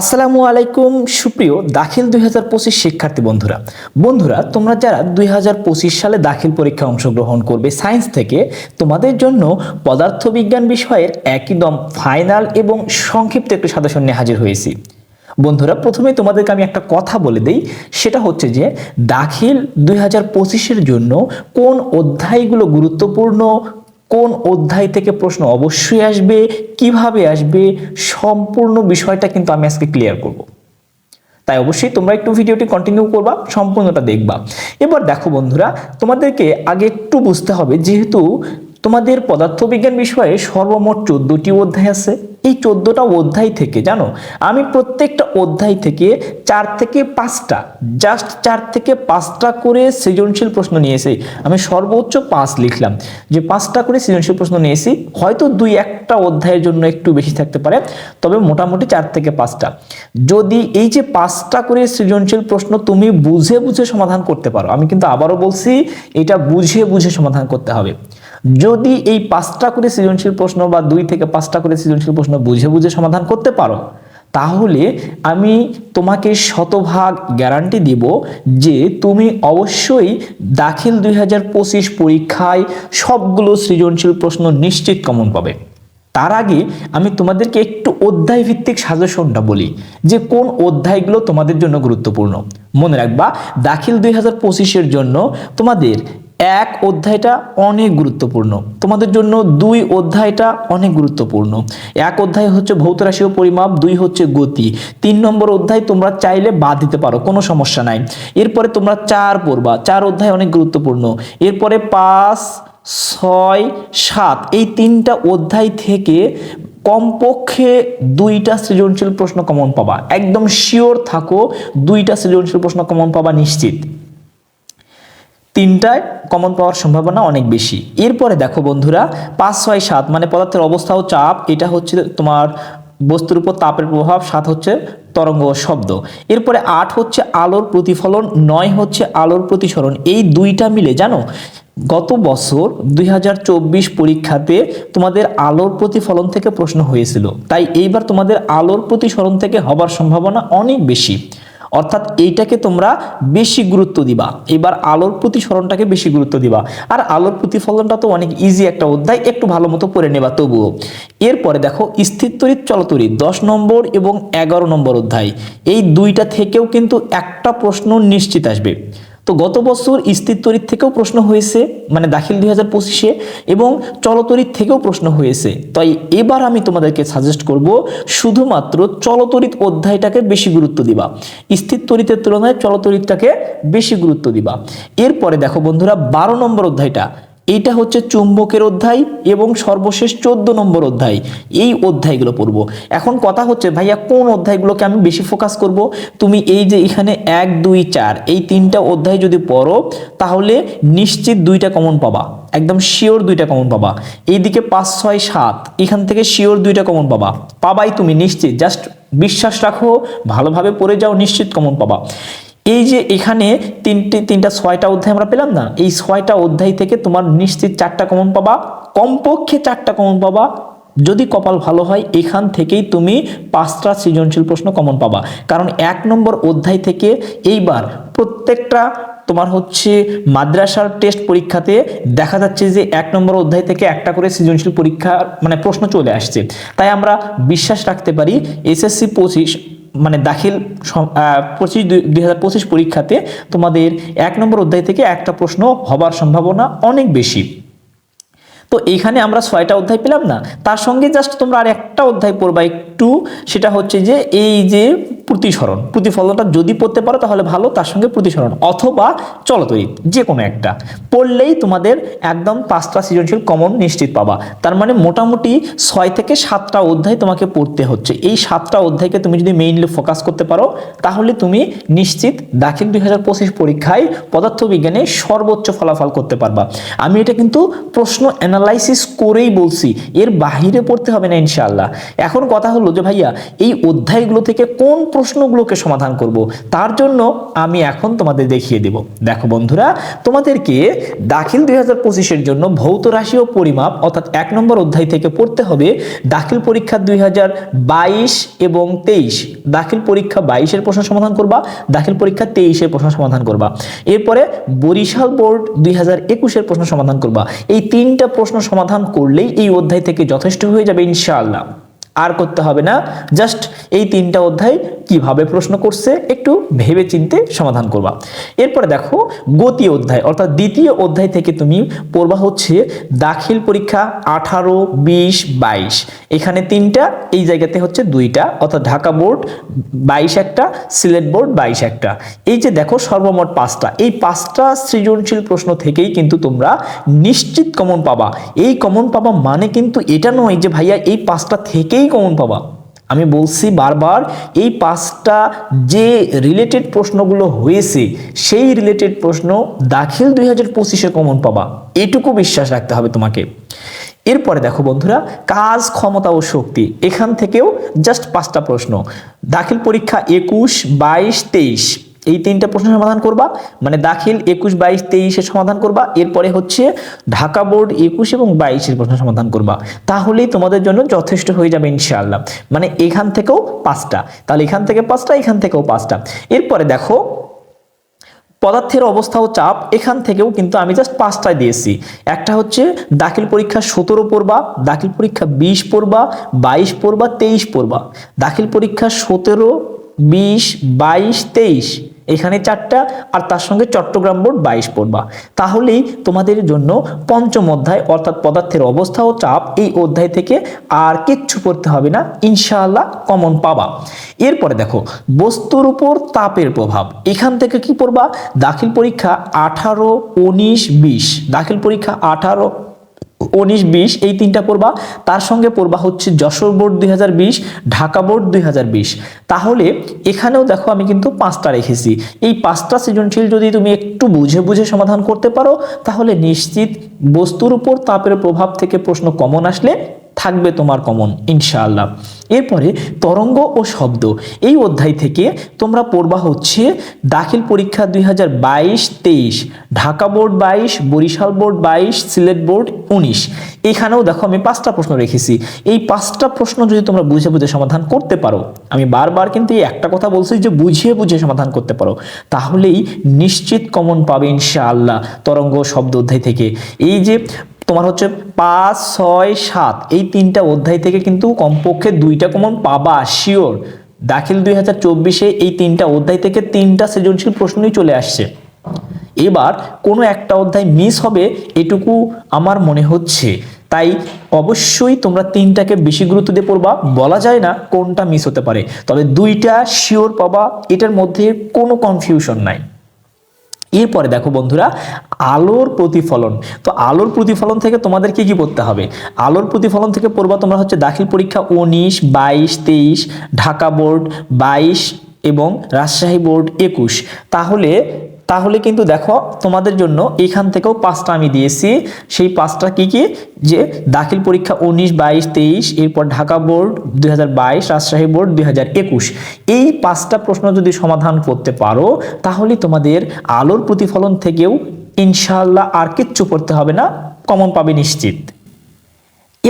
আসসালামু আলাইকুম, সুপ্রিয় দাখিল দুই হাজার পঁচিশ শিক্ষার্থী বন্ধুরা। বন্ধুরা, তোমরা যারা দুই হাজার পঁচিশ সালে দাখিল পরীক্ষা অংশগ্রহণ করবে, সায়েন্স থেকে, তোমাদের জন্য পদার্থবিজ্ঞান বিষয়ের একদম ফাইনাল এবং সংক্ষিপ্ত একটি সাজেশন নিয়ে হাজির হয়েছি। বন্ধুরা, প্রথমে তোমাদেরকে আমি একটা কথা বলে দেই, সেটা হচ্ছে যে দাখিল দুই হাজার পঁচিশের জন্য কোন অধ্যায়গুলো গুরুত্বপূর্ণ কোন অধ্যায় থেকে প্রশ্ন অবশ্যই আসবে, কীভাবে আসবে, সম্পূর্ণ বিষয়টা কিন্তু আমি আজকে ক্লিয়ার করব। তাই অবশ্যই তোমরা একটু ভিডিওটি কন্টিনিউ করবা, সম্পূর্ণটা দেখবা। এবার দেখো বন্ধুরা, তোমাদেরকে আগে একটু বুঝতে হবে, যেহেতু তোমাদের পদার্থবিজ্ঞান বিষয়ে সর্বমোট চোদ্দটি অধ্যায় আছে। এই চোদ্দটা অধ্যায় থেকে, জানো? আমি প্রত্যেকটা অধ্যায় থেকে চার থেকে পাঁচটা জাস্ট চার থেকে পাঁচটা করে সৃজনশীল প্রশ্ন নিয়েছি। আমি সর্বোচ্চ পাঁচ লিখলাম। যে পাঁচটা করে সৃজনশীল প্রশ্ন নিয়েছি, হয়তো দুই একটা অধ্যায়ের জন্য একটু বেশি থাকতে পারে, তবে মোটামুটি চার থেকে পাঁচটা। যদি এই যে পাঁচটা করে সৃজনশীল প্রশ্ন তুমি বুঝে বুঝে সমাধান করতে পারো, আমি কিন্তু আবারও বলছি, এটা বুঝে বুঝে সমাধান করতে হবে। যদি এই পাঁচটা করে সৃজনশীল প্রশ্ন বা দুই থেকে পাঁচটা করে সৃজনশীল প্রশ্ন বুঝে বুঝে সমাধান করতে পারো, তাহলে আমি তোমাকে শতভাগ গ্যারান্টি দিব যে তুমি অবশ্যই দাখিল দুই হাজার পঁচিশ পরীক্ষায় সবগুলো সৃজনশীল প্রশ্ন নিশ্চিত কমন পাবে। তার আগে আমি তোমাদেরকে একটু অধ্যায় ভিত্তিক সাজেশনটা বলি যে কোন অধ্যায়গুলো তোমাদের জন্য গুরুত্বপূর্ণ। মনে রাখবা, দাখিল দুই হাজার পঁচিশের জন্য তোমাদের এক অধ্যায়টা অনেক গুরুত্বপূর্ণ। তোমাদের জন্য দুই অধ্যায়টা অনেক গুরুত্বপূর্ণ। এক অধ্যায় হচ্ছে ভৌত রাশি ও পরিমাপ, দুই হচ্ছে গতি। তিন নম্বর অধ্যায় তোমরা চাইলে বাদ দিতে পারো, কোনো সমস্যা নাই। এরপরে তোমরা চার পড়বা, চার অধ্যায় অনেক গুরুত্বপূর্ণ। এরপরে পাঁচ, ছয়, সাত, এই তিনটা অধ্যায় থেকে কমপক্ষে দুইটা সৃজনশীল প্রশ্ন কমন পাবা। একদম শিওর থাকো, দুইটা সৃজনশীল প্রশ্ন কমন পাবা নিশ্চিত। তিনটায় কমন পাওয়ার সম্ভাবনা অনেক বেশি। এরপরে দেখো বন্ধুরা, পাঁচ, ছয়, সাত মানে পদার্থের অবস্থা ও চাপ, এটা হচ্ছে তোমার বস্তুর উপর তাপের প্রভাব, সাত হচ্ছে তরঙ্গ শব্দ। এরপরে আট হচ্ছে আলোর প্রতিফলন, নয় হচ্ছে আলোর প্রতিসরণ। এই দুইটা মিলে জানো, গত বছর দুই হাজার চব্বিশ পরীক্ষাতে তোমাদের আলোর প্রতিফলন থেকে প্রশ্ন হয়েছিল। তাই এইবার তোমাদের আলোর প্রতিসরণ থেকে হবার সম্ভাবনা অনেক বেশি। অর্থাৎ এইটাকে তোমরা বেশি গুরুত্ব দিবা। এবার আলোর প্রতিসরণটাকে বেশি গুরুত্ব দিবা। আর আলোর প্রতিফলনটা তো অনেক ইজি একটা অধ্যায়, একটু ভালো মতো পড়ে নেবা তবুও। এরপরে দেখো, স্থির তড়িৎ চলতরিৎ দশ নম্বর এবং এগারো নম্বর অধ্যায়। এই দুইটা থেকেও কিন্তু একটা প্রশ্ন নিশ্চিত আসবে। তো গত বছর স্থির তরি থেকেও প্রশ্ন হয়েছে মানে দাখিল দুই হাজার পঁচিশে, এবং চলতরিত থেকেও প্রশ্ন হয়েছে। তাই এবার আমি তোমাদেরকে সাজেস্ট করব, শুধুমাত্র চলতরিত অধ্যায়টাকে বেশি গুরুত্ব দিবা। স্থির তরিতের তুলনায় চলতরিতটাকে বেশি গুরুত্ব দিবা। এরপরে দেখো বন্ধুরা, বারো নম্বর অধ্যায়টা। এইটা হচ্ছে চুম্বকের অধ্যায় এবং সর্বশেষ চোদ্দ নম্বর অধ্যায়। এই অধ্যায়গুলো পড়ব। এখন কথা হচ্ছে, ভাইয়া, কোন অধ্যায়গুলোকে আমি বেশি ফোকাস করব? তুমি এই যে এখানে এক, দুই, চার, এই তিনটা অধ্যায় যদি পড়ো, তাহলে নিশ্চিত দুইটা কমন পাবা। একদম শিওর দুইটা কমন পাবা। এইদিকে পাঁচ, ছয়, সাত, এখান থেকে শিওর দুইটা কমন পাবা। পাবাই তুমি নিশ্চিত। জাস্ট বিশ্বাস রাখো, ভালোভাবে পড়ে যাও, নিশ্চিত কমন পাবা। এই যে এখানে তিনটে, তিনটা ছয়টা অধ্যায় আমরা পেলাম না, এই ছয়টা অধ্যায় থেকে তোমার নিশ্চিত চারটা কমন পাবা, কমপক্ষে চারটা কমন পাবা। যদি কপাল ভালো হয়, এখান থেকেই তুমি পাঁচটা সৃজনশীল প্রশ্ন কমন পাবা। কারণ এক নম্বর অধ্যায় থেকে এইবার প্রত্যেকটা তোমার হচ্ছে মাদ্রাসার টেস্ট পরীক্ষাতে দেখা যাচ্ছে যে এক নম্বর অধ্যায় থেকে একটা করে সৃজনশীল পরীক্ষা মানে প্রশ্ন চলে আসছে। তাই আমরা বিশ্বাস রাখতে পারি এসএসসি পঁচিশ মানে দাখিল পঁচিশ দুই হাজার পঁচিশ পরীক্ষাতে তোমাদের এক নম্বর অধ্যায় থেকে একটা প্রশ্ন হবার সম্ভাবনা অনেক বেশি। তো এইখানে আমরা ছয়টা অধ্যায় পেলাম না। তার সঙ্গে জাস্ট তোমরা আর একটা অধ্যায় পড়বা একটু, সেটা হচ্ছে যে এই যে প্রতিসরণ, প্রতিফলনটা যদি পড়তে পারো তাহলে ভালো, তার সঙ্গে প্রতিসরণ অথবা চলতরিৎ যে কোনো একটা। পড়লেই তোমাদের একদম পাঁচটা সৃজনশীল কমন নিশ্চিত পাবা। তার মানে মোটামুটি ছয় থেকে সাতটা অধ্যায় তোমাকে পড়তে হচ্ছে। এই সাতটা অধ্যায়কে তুমি যদি মেইনলি ফোকাস করতে পারো, তাহলে তুমি নিশ্চিত দাখিল দুই হাজার পঁচিশ পরীক্ষায় পদার্থবিজ্ঞানে সর্বোচ্চ ফলাফল করতে পারবা। আমি এটা কিন্তু প্রশ্ন অ্যানালাইসিস করেই বলছি, এর বাহিরে পড়তে হবে না ইনশাআল্লাহ। এখন কথা হলো যে ভাইয়া, এই অধ্যায়গুলো থেকে কোন প্রশ্নগুলোকে সমাধান করব। তার জন্য আমি এখন তোমাদের দেখিয়ে দেব। দেখো বন্ধুরা, তোমাদেরকে দাখিল দুই হাজার পঁচিশের জন্য ভৌত রাশি ও পরিমাপ, অর্থাৎ এক নম্বর অধ্যায় থেকে পড়তে হবে। দাখিল পরীক্ষা দুই হাজার বাইশ এবং তেইশ। দাখিল পরীক্ষা বাইশের প্রশ্ন সমাধান করবা, দাখিল পরীক্ষা তেইশের প্রশ্ন সমাধান করবা। এরপরে বরিশাল বোর্ড দুই হাজার একুশের প্রশ্ন সমাধান করবা। এই তিনটা প্রশ্ন সমাধান করলেই এই অধ্যায় থেকে যথেষ্ট হয়ে যাবে, ইনশাআল্লাহ। আর করতে হবে না। জাস্ট এই তিনটা অধ্যায় কীভাবে প্রশ্ন করছে একটু ভেবে চিনতে সমাধান করবা। এরপরে দেখো, গতি অধ্যায়, অর্থাৎ দ্বিতীয় অধ্যায় থেকে তুমি পড়বা হচ্ছে দাখিল পরীক্ষা আঠারো, বিশ, বাইশ। এখানে তিনটা, এই জায়গাতে হচ্ছে দুইটা, অর্থাৎ ঢাকা বোর্ড বাইশ একটা, সিলেট বোর্ড বাইশ একটা। এই যে দেখো, সর্বমোট পাঁচটা, এই পাঁচটা সৃজনশীল প্রশ্ন থেকেই কিন্তু তোমরা নিশ্চিত কমন পাবা। এই কমন পাবা মানে কিন্তু এটা নয় যে ভাইয়া এই পাঁচটা থেকেই কমন পাবা। আমি বলছি বারবার, এই পাঁচটা যে রিলেটেড প্রশ্নগুলো হয়েছে, সেই রিলেটেড প্রশ্ন দাখিল দুই হাজার পঁচিশে কমন পাবা। এটুকু বিশ্বাস রাখতে হবে তোমাকে। এরপরে দেখো বন্ধুরা, কাজ, ক্ষমতা ও শক্তি, এখান থেকেও জাস্ট পাঁচটা প্রশ্ন। দাখিল পরীক্ষা একুশ, বাইশ, তেইশ। এই তিনটা প্রশ্ন সমাধান করবা। মানে দাখিল একুশ, বাইশ তেইশের সমাধান করবা। এরপরে হচ্ছে ঢাকা বোর্ড একুশ এবং বাইশের প্রশ্ন সমাধান করবা। তাহলেই তোমাদের জন্য যথেষ্ট হয়ে যাবে ইনশাআল্লাহ। মানে এখান থেকেও পাঁচটা। তাহলে এখান থেকে পাঁচটা, এখান থেকেও পাঁচটা। এরপরে দেখো, পদার্থের অবস্থা ও চাপ এখান থেকেও কিন্তু আমি জাস্ট পাঁচটায় দিয়েছি। একটা হচ্ছে দাখিল পরীক্ষা সতেরো পড়বা, দাখিল পরীক্ষা বিশ পড়বা, বাইশ পড়বা, তেইশ পড়বা। দাখিল পরীক্ষা সতেরো, বিশ, বাইশ, তেইশ। এখানে চারটা আর তার সঙ্গে চট্টগ্রাম বোর্ড বাইশ পড়বা। তাহলেই তোমাদের জন্য পঞ্চম অধ্যায় অর্থাৎ পদার্থের অবস্থা ও চাপ এই অধ্যায় থেকে আর কিচ্ছু পড়তে হবে না, ইনশাআল্লাহ কমন পাবা। এরপরে দেখো, বস্তুর উপর তাপের প্রভাব। এখান থেকে কি পড়বা? দাখিল পরীক্ষা আঠারো, উনিশ, বিশ। দাখিল পরীক্ষা আঠারো উনিশ, বিশ, এই তিনটা পড়বা। তার সঙ্গে পড়বা হচ্ছে যশোর বোর্ড দুই হাজার বিশ, ঢাকা বোর্ড দুই হাজার বিশ। তাহলে এখানেও দেখো আমি কিন্তু পাঁচটা রেখেছি। এই পাঁচটা সৃজনশীল যদি তুমি একটু বুঝে বুঝে সমাধান করতে পারো, তাহলে নিশ্চিত বস্তুর উপর তাপের প্রভাব থেকে প্রশ্ন কমন আসলে থাকবে তোমার কমন, ইনশাআল্লাহ। এরপরে তরঙ্গ ও শব্দ। এই অধ্যায় থেকে তোমরা পড়বা হচ্ছে দাখিল পরীক্ষা দুই হাজার বাইশ তেইশ ঢাকা বোর্ড বাইশ, বরিশাল বোর্ড বাইশ, সিলেট বোর্ড উনিশ। এখানেও দেখো আমি পাঁচটা প্রশ্ন রেখেছি। এই পাঁচটা প্রশ্ন যদি তোমরা বুঝে বুঝে সমাধান করতে পারো, আমি বারবার কিন্তু এই একটা কথা বলছি যে বুঝিয়ে বুঝিয়ে সমাধান করতে পারো, তাহলেই নিশ্চিত কমন পাবে ইনশাআল্লাহ তরঙ্গ শব্দ অধ্যায় থেকে। এই যে তোমার হচ্ছে পাঁচ, ছয়, সাত, এই তিনটা অধ্যায় থেকে কিন্তু কমপক্ষে দুইটা কমন পাবা শিওর দাখিল দুই হাজার চব্বিশে এই তিনটা অধ্যায় থেকে তিনটা সৃজনশীল প্রশ্নই চলে আসছে। এবার কোনো একটা অধ্যায় মিস হবে, এটুকু আমার মনে হচ্ছে। তাই অবশ্যই তোমরা তিনটাকে বেশি গুরুত্ব দিয়ে পড়বা, বলা যায় না কোনটা মিস হতে পারে। তবে দুইটা শিওর পাবা, এটার মধ্যে কোনো কনফিউশন নাই। এরপরে দেখো বন্ধুরা, আলোর প্রতিফলন। তো আলোর প্রতিফলন থেকে তোমাদের কি কি পড়তে হবে? আলোর প্রতিফলন থেকে পড়বা তোমরা হচ্ছে দাখিল পরীক্ষা উনিশ, বাইশ, তেইশ, ঢাকা বোর্ড, বাইশ এবং রাজশাহী বোর্ড, একুশ। তাহলে তাহলে কিন্তু দেখো তোমাদের জন্য এখান থেকেও পাঁচটা আমি দিয়েছি। সেই পাঁচটা কি কি? যে দাখিল পরীক্ষা উনিশ, বাইশ, তেইশ, এরপর ঢাকা বোর্ড দুই হাজার বাইশ, রাজশাহী বোর্ড দুই হাজার একুশ। এই পাঁচটা প্রশ্ন যদি সমাধান করতে পারো, তাহলে তোমাদের আলোর প্রতিফলন থেকেও ইনশাল্লাহ আর কিচ্ছু পড়তে হবে না, কমন পাবে নিশ্চিত।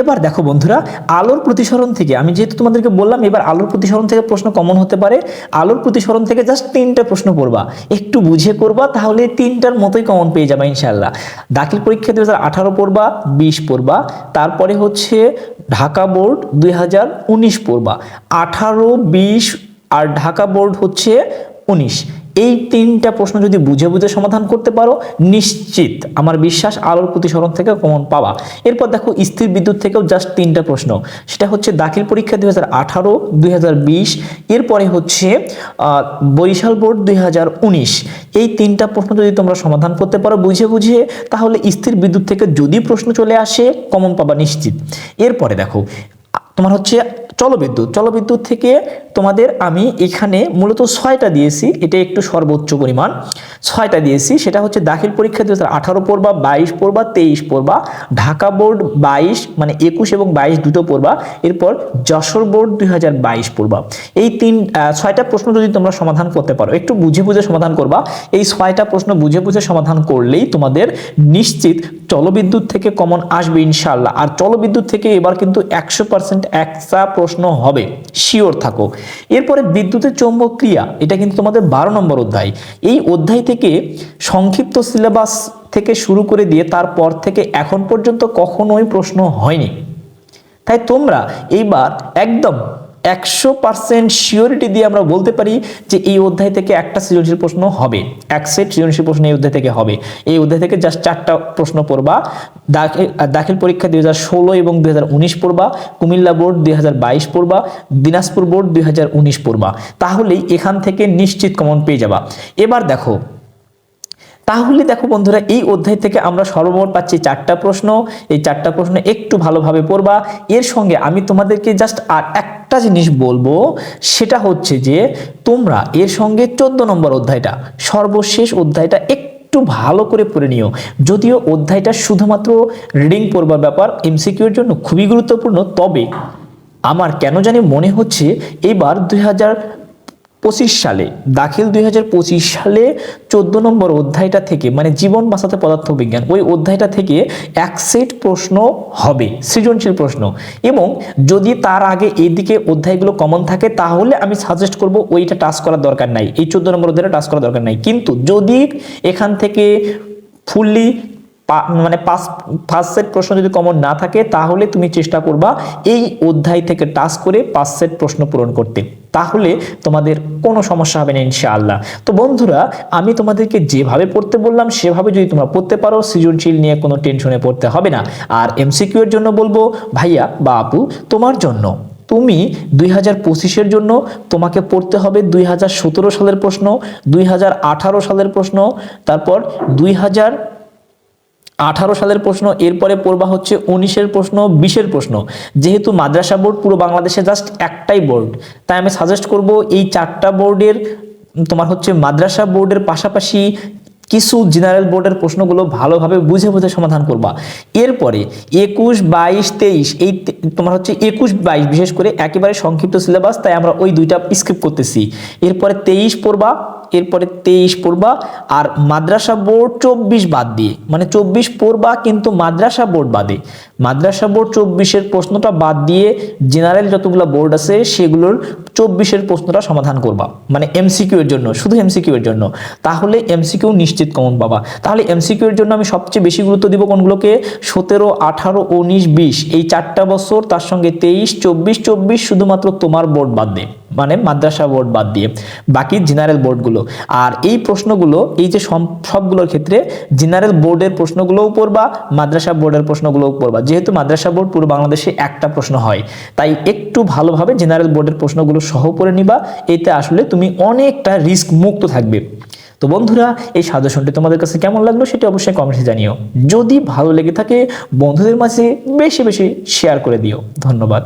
এবার দেখো বন্ধুরা, আলোর প্রতিসরণ থেকে, আমি যেহেতু তোমাদেরকে বললাম এবার আলোর প্রতিসরণ থেকে প্রশ্ন কমন হতে পারে, আলোর প্রতিসরণ থেকে জাস্ট তিনটা প্রশ্ন করবা। একটু বুঝে করবা, তাহলে তিনটার মতোই কমন পেয়ে যাবে ইনশাল্লাহ দাখিল পরীক্ষা দুই হাজার আঠারো পড়বা, বিশ পড়বা, তারপরে হচ্ছে ঢাকা বোর্ড দুই হাজার উনিশ পড়বা। আঠারো, বিশ, আর ঢাকা বোর্ড হচ্ছে উনিশ। এই তিনটা প্রশ্ন যদি বুঝে বুঝে সমাধান করতে পারো, নিশ্চিত আমার বিশ্বাস আলোর প্রতিসরণ থেকে কমন পাওয়া এরপর দেখো, স্থির বিদ্যুৎ থেকেও জাস্ট তিনটা প্রশ্ন। সেটা হচ্ছে দাখিল পরীক্ষা দুই হাজার আঠারো, দুই এরপরে হচ্ছে বরিশাল বোর্ড দুই হাজার উনিশ। এই তিনটা প্রশ্ন যদি তোমরা সমাধান করতে পারো বুঝে বুঝে, তাহলে স্থির বিদ্যুৎ থেকে যদি প্রশ্ন চলে আসে কমন পাবা নিশ্চিত। এরপরে দেখো তোমার হচ্ছে চলবিদ্যুৎ। চলবিদ্যুৎ থেকে তোমাদের আমি এখানে মূলত ছয়টা দিয়েছি, এটা একটু সর্বোচ্চ পরিমাণ। ছয়টা দিয়েছি, সেটা হচ্ছে দাখিল পরীক্ষা দু হাজার আঠারো পড়বা, বাইশ পড়বা, তেইশ পড়বা, ঢাকা বোর্ড বাইশ মানে একুশ এবং বাইশ দুটো পড়বা, এরপর যশোর বোর্ড দুই হাজার বাইশ পড়বা। এই তিন ছয়টা প্রশ্ন যদি তোমরা সমাধান করতে পারো, একটু বুঝে বুঝে সমাধান করবা। এই ছয়টা প্রশ্ন বুঝে বুঝে সমাধান করলেই তোমাদের নিশ্চিত চলবিদ্যুৎ থেকে কমন আসবে ইনশাল্লাহ আর চলবিদ্যুৎ থেকে এবার কিন্তু একশো পার্সেন্ট একটা প্রশ্ন হবে শিওর থাকো এরপরে বিদ্যুতের চৌম্বক ক্রিয়া, এটা কিন্তু তোমাদের বারো নম্বর অধ্যায়। এই অধ্যায় থেকে সংক্ষিপ্ত সিলেবাস থেকে শুরু করে দিয়ে তারপর থেকে এখন পর্যন্ত কখনোই প্রশ্ন হয়নি। তাই তোমরা এইবার একদম একশো পার্সেন্ট শিওরিটি দিয়ে আমরা বলতে পারি যে এই অধ্যায় থেকে একটা সৃজনশীল প্রশ্ন হবে। এক সেট সৃজনশীল প্রশ্ন এই অধ্যায় থেকে হবে। এই অধ্যায় থেকে জাস্ট চারটা প্রশ্ন পড়বা। দাখিল পরীক্ষা দুই হাজার ষোলো এবং দুই হাজার উনিশ পড়বা। কুমিল্লা বোর্ড দুই হাজার বাইশ পড়বা। দিনাজপুর বোর্ড দুই হাজার উনিশ পড়বা। তাহলেই এখান থেকে নিশ্চিত কমন পেয়ে যাবা। এবার দেখো, তাহলে দেখো বন্ধুরা, এই অধ্যায় থেকে আমরা সর্বমোট পাচ্ছি চারটা প্রশ্ন। এই চারটা প্রশ্ন একটু ভালোভাবে পড়বা। এর সঙ্গে আমি তোমাদেরকে জাস্ট আর একটা জিনিস বলব, সেটা হচ্ছে যে তোমরা এর সঙ্গে চোদ্দ নম্বর অধ্যায়টা, সর্বশেষ অধ্যায়টা একটু ভালো করে পড়ে নিও। যদিও অধ্যায়টা শুধুমাত্র রিডিং পড়বার ব্যাপার এমসিকিউর জন্য খুবই গুরুত্বপূর্ণ, তবে আমার কেন জানি মনে হচ্ছে এবার দুই হাজার পঁচিশ সালে, দাখিল দুই হাজার পঁচিশ সালে চোদ্দ নম্বর অধ্যায়টা থেকে মানে জীবন বাঁচাতে পদার্থ বিজ্ঞান ওই অধ্যায়টা থেকে এক সেট প্রশ্ন হবে, সৃজনশীল প্রশ্ন। এবং যদি তার আগে এইদিকে অধ্যায়গুলো কমন থাকে, তাহলে আমি সাজেস্ট করব ওইটা টাচ করার দরকার নাই, এই চোদ্দ নম্বর অধ্যায়টা টাচ করার দরকার নাই। কিন্তু যদি এখান থেকে ফুললি মানে পাঁচ ফার্স্ট সেট প্রশ্ন যদি কমন না থাকে, তাহলে তুমি চেষ্টা করবা এই অধ্যায় থেকে টাচ করে পাঁচ সেট প্রশ্ন পূরণ করতে। তাহলে তোমাদের কোনো সমস্যা হবে না, ইনশাআল্লাহ। তো বন্ধুরা, আমি তোমাদেরকে যেভাবে পড়তে বললাম, সেভাবে যদি তোমরা পড়তে পারো, সৃজনশীল নিয়ে কোনো টেনশনে পড়তে হবে না। আর এমসিকিউ এর জন্য বলব, ভাইয়া বা আপু, তোমার জন্য, তুমি দুই হাজার পঁচিশের জন্য তোমাকে পড়তে হবে দুই হাজার সতেরো সালের প্রশ্ন, দুই হাজার আঠারো সালের প্রশ্ন, তারপর দুই হাজার আঠারো সালের প্রশ্ন, এরপরে পড়বা হচ্ছে উনিশের প্রশ্ন, বিশের প্রশ্ন। যেহেতু মাদ্রাসা বোর্ড পুরো বাংলাদেশে জাস্ট একটাই বোর্ড, তাই আমি সাজেস্ট করব এই চারটা বোর্ডের, তোমার হচ্ছে মাদ্রাসা বোর্ডের পাশাপাশি কিছু জেনারেল বোর্ডের প্রশ্নগুলো ভালোভাবে বুঝে বুঝে সমাধান করবা। এরপরে একুশ, বাইশ, তেইশ, এই তোমার হচ্ছে একুশ, বাইশ, বিশেষ করে একেবারে সংক্ষিপ্ত সিলেবাস তাই আমরা ওই দুইটা স্কিপ করতেছি। এরপরে তেইশ পড়বা এরপরে তেইশ পড়বা, আর মাদ্রাসা বোর্ড চব্বিশ বাদ দিয়ে। মানে চব্বিশ পড়বা, কিন্তু মাদ্রাসা বোর্ড বাদে। মাদ্রাসা বোর্ড চব্বিশের প্রশ্নটা বাদ দিয়ে জেনারেল যতগুলো বোর্ড আছে, সেগুলোর চব্বিশের প্রশ্নটা সমাধান করবা। মানে এমসিকিউ এর জন্য, শুধু এমসিকিউ এর জন্য। তাহলে এমসিকিউ নিশ্চিত কমন পাবা। তাহলে এমসিকিউ এর জন্য আমি সবচেয়ে বেশি গুরুত্ব দিব কোনগুলোকে? সতেরো, আঠারো, উনিশ, বিশ। এই চারটা বছর তার সঙ্গে তেইশ, চব্বিশ চব্বিশ শুধুমাত্র তোমার বোর্ড বাদ দিয়ে মানে মাদ্রাসা বোর্ড বাদ দিয়ে। বাকি জেনারেল বোর্ডগুলো। আর এই প্রশ্নগুলো, এই যে সবগুলোর ক্ষেত্রে জেনারেল বোর্ডের প্রশ্নগুলোও পড়বা, মাদ্রাসা বোর্ডের প্রশ্নগুলোও পড়বা। যেহেতু মাদ্রাসা বোর্ড পুরো বাংলাদেশে একটা প্রশ্ন হয়, তাই একটু ভালোভাবে জেনারেল বোর্ডের প্রশ্নগুলো সহ পড়ে নিবা। এতে আসলে তুমি অনেকটা রিস্ক মুক্ত থাকবে। তো বন্ধুরা, এই সাজেশনটি তোমাদের কাছে কেমন লাগল সেটা অবশ্যই কমেন্টে জানিও। যদি ভালো লেগে থাকে, বন্ধুদের মাঝে বেশি বেশি শেয়ার করে দিও। ধন্যবাদ।